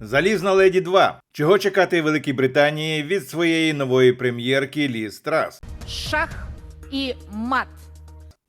Залізна леді 2. Чого чекати Великій Британії від своєї нової прем'єрки Ліз Трас? шах і мат.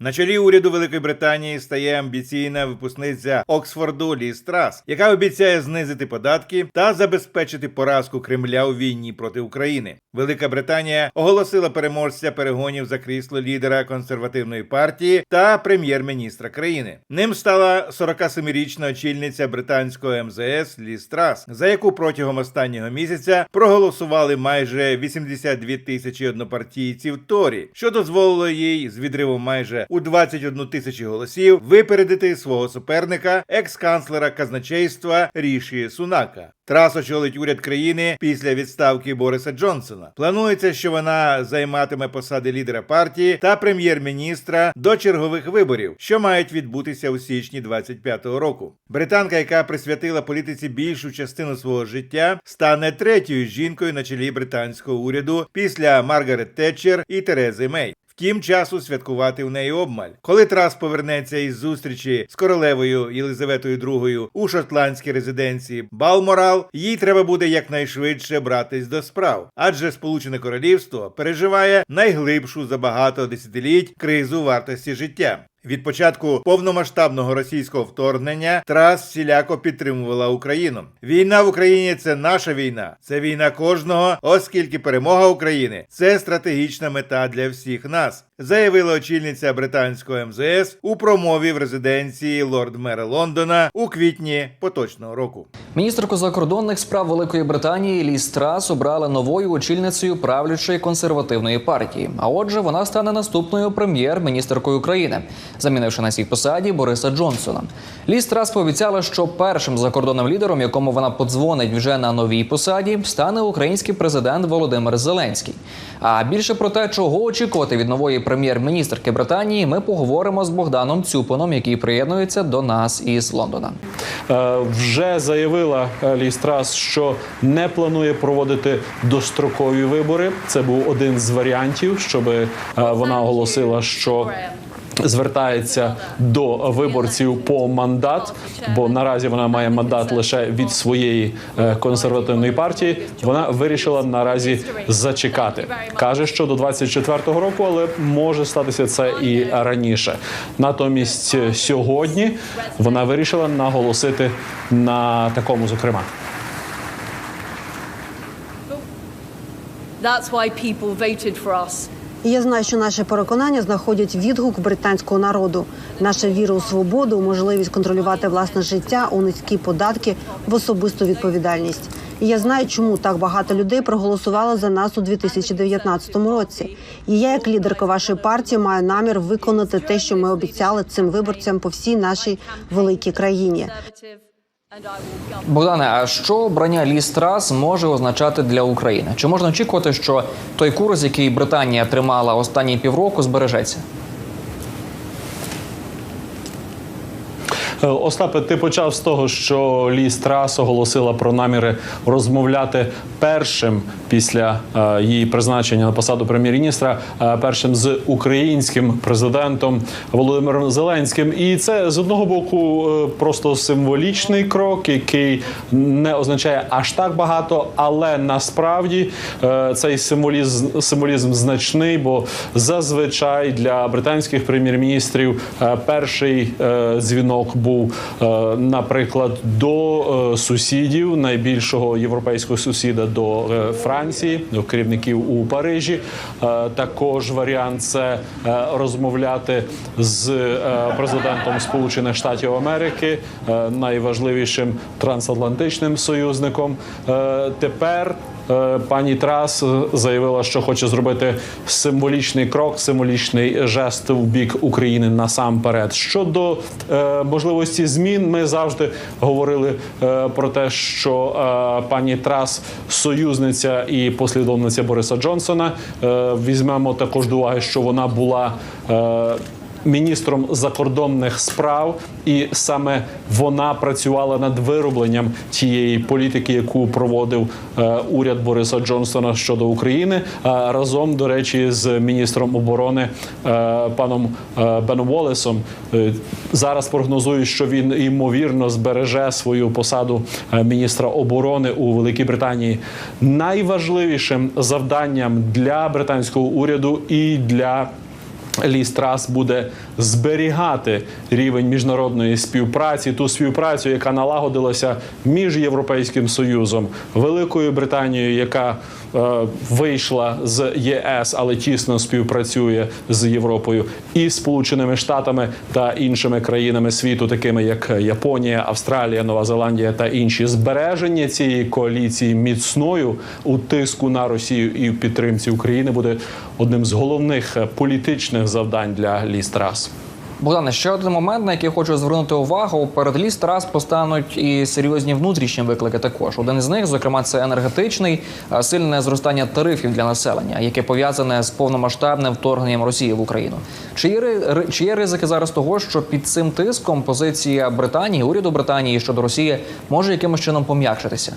На чолі уряду Великої Британії стає амбіційна випускниця Оксфорду Ліз Трас, яка обіцяє знизити податки та забезпечити поразку Кремля у війні проти України. Велика Британія оголосила переможця перегонів за крісло лідера консервативної партії та прем'єр-міністра країни. Ним стала 47-річна очільниця британського МЗС Ліз Трас, за яку протягом останнього місяця проголосували майже 82 тисячі однопартійців Торі, що дозволило їй з відривом майже у 21 тисячі голосів випередити свого суперника, екс-канцлера казначейства Ріші Сунака. Трас очолить уряд країни після відставки Бориса Джонсона. Планується, що вона займатиме посади лідера партії та прем'єр-міністра до чергових виборів, що мають відбутися у січні 25-го року. Британка, яка присвятила політиці більшу частину свого життя, стане третьою жінкою на чолі британського уряду після Маргарет Тетчер і Терези Мей. Втім, часу святкувати в неї обмаль. Коли Трас повернеться із зустрічі з королевою Єлизаветою II у шотландській резиденції Балморал, їй треба буде якнайшвидше братись до справ, адже Сполучене Королівство переживає найглибшу за багато десятиліть кризу вартості життя. Від початку повномасштабного російського вторгнення Трас всіляко підтримувала Україну. Війна в Україні це наша війна, це війна кожного, оскільки перемога України це стратегічна мета для всіх нас, заявила очільниця британського МЗС у промові в резиденції лорд-мера Лондона у квітні поточного року. Міністерку закордонних справ Великої Британії Ліз Трас обрали новою очільницею правлячої консервативної партії. А отже, вона стане наступною прем'єр-міністеркою України, замінивши на цій посаді Бориса Джонсона. Ліз Трас пообіцяла, що першим закордонним лідером, якому вона подзвонить вже на новій посаді, стане український президент Володимир Зеленський. А більше про те, чого очікувати від нової прем'єр-міністрки Британії, ми поговоримо з Богданом Цюпоном, який приєднується до нас із Лондона. Е, вже заявила Лістрас, що не планує проводити дострокові вибори. Це був один з варіантів, щоб е, вона оголосила, що звертається до виборців по мандат, бо наразі вона має мандат лише від своєї е, консервативної партії. Вона вирішила наразі зачекати. каже, що до 24-го року, але може статися це і раніше. Натомість сьогодні вона вирішила наголосити на такому, зокрема. That's why people voted for us. І я знаю, що наші переконання знаходять відгук британського народу. Наша віра у свободу, можливість контролювати власне життя, у низькі податки, в особисту відповідальність. І я знаю, чому так багато людей проголосувало за нас у 2019 році. І я, як лідерка вашої партії, маю намір виконати те, що ми обіцяли цим виборцям по всій нашій великій країні. Богдане, а що обрання ліс трас може означати для України? Чи можна очікувати, що той курс, який Британія тримала останні півроку, збережеться? Остапе, ти почав з того, що Ліз Трас оголосила про наміри розмовляти першим після е, її призначення на посаду прем'єр-міністра, е, першим з українським президентом Володимиром Зеленським. І це з одного боку е, просто символічний крок, який не означає аж так багато, але насправді е, цей символізм символізм значний, бо зазвичай для британських прем'єр-міністрів е, перший е, дзвінок був, е, наприклад, до е, сусідів найбільшого європейського сусіда до е, Франції, до керівників у Парижі. Також варіант це розмовляти з президентом Сполучених Штатів Америки, найважливішим трансатлантичним союзником. Тепер Пані Трас е, заявила, що хоче зробити символічний крок, символічний жест в бік України насамперед. Щодо е, можливості змін, ми завжди говорили е, про те, що е, пані Трас союзниця і послідовниця Бориса Джонсона. Е, візьмемо також до уваги, що вона була. Е, міністром закордонних справ, і саме вона працювала над виробленням тієї політики, яку проводив е, уряд Бориса Джонсона щодо України, а разом до речі, з міністром оборони е, паном е, Беном Волесом. Е, Зараз прогнозують, що він ймовірно збереже свою посаду е, міністра оборони у Великій Британії. Найважливішим завданням для британського уряду і для Ліс Трас буде зберігати рівень міжнародної співпраці, ту співпрацю, яка налагодилася між Європейським Союзом, Великою Британією, яка вийшла з ЄС, але тісно співпрацює з Європою, і Сполученими Штатами та іншими країнами світу, такими як Японія, Австралія, Нова Зеландія та інші. Збереження цієї коаліції міцною у тиску на Росію і в підтримці України буде одним з головних е, політичних завдань для Ліс Трас. Богдане, ще один момент, на який хочу звернути увагу. Перед ліс Тарас постануть і серйозні внутрішні виклики. Також один з них, зокрема, це енергетичний сильне зростання тарифів для населення, яке пов'язане з повномасштабним вторгненням Росії в Україну. Чи є, чи є ризики зараз того, що під цим тиском позиція Британії, уряду Британії щодо Росії може якимось чином пом'якшитися?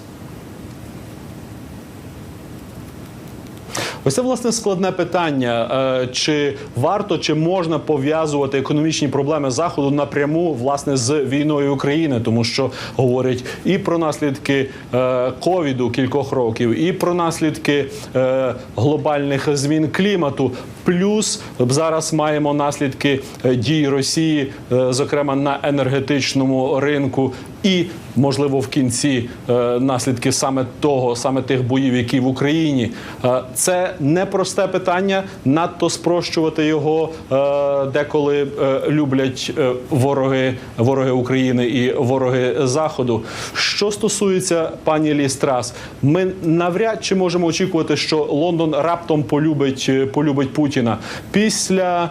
Ось це власне складне питання. Е, Чи варто чи можна пов'язувати економічні проблеми заходу напряму власне з війною України, тому що говорять і про наслідки е, ковіду кількох років, і про наслідки е, глобальних змін клімату. Плюс зараз маємо наслідки дій Росії, зокрема на енергетичному ринку, і можливо в кінці е, наслідки саме того, саме тих боїв, які в Україні. Е, Це непросте питання. Надто спрощувати його е, деколи люблять вороги, вороги України і вороги Заходу. Що стосується пані Лістрас, ми навряд чи можемо очікувати, що Лондон раптом полюбить полюбить Путіна після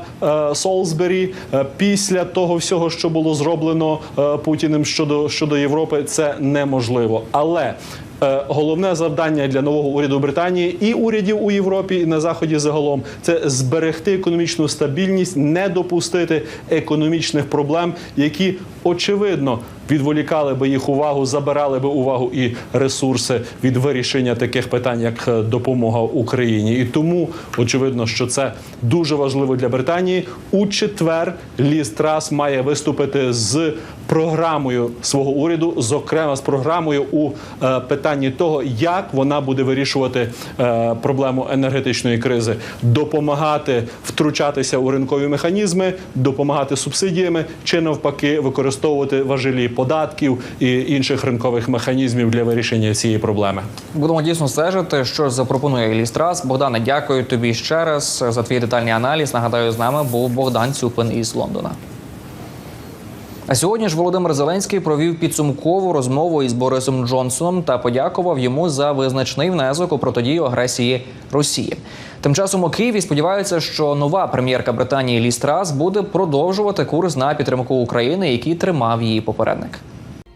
Солсбері, після того всього, що було зроблено Путіним щодо щодо Європи, це неможливо. Але Е, Головне завдання для нового уряду Британії і урядів у Європі і на заході загалом це зберегти економічну стабільність, не допустити економічних проблем, які очевидно відволікали би їх увагу, забирали би увагу і ресурси від вирішення таких питань, як е, допомога Україні. І тому очевидно, що це дуже важливо для Британії. У четвер Ліз Трас має виступити з програмою свого уряду, зокрема з програмою у е, питанні того, як вона буде вирішувати е, проблему енергетичної кризи, допомагати втручатися у ринкові механізми, допомагати субсидіями чи навпаки використовувати важелі податків і інших ринкових механізмів для вирішення цієї проблеми. Будемо дійсно стежити, що запропонує Лістрас. Богдане, дякую тобі ще раз за твій детальний аналіз. Нагадаю, з нами був Богдан Цюпин із Лондона. А сьогодні ж Володимир Зеленський провів підсумкову розмову із Борисом Джонсоном та подякував йому за визначний внесок у протидію агресії Росії. Тим часом у Києві сподіваються, що нова прем'єрка Британії Лі Страс буде продовжувати курс на підтримку України, який тримав її попередник.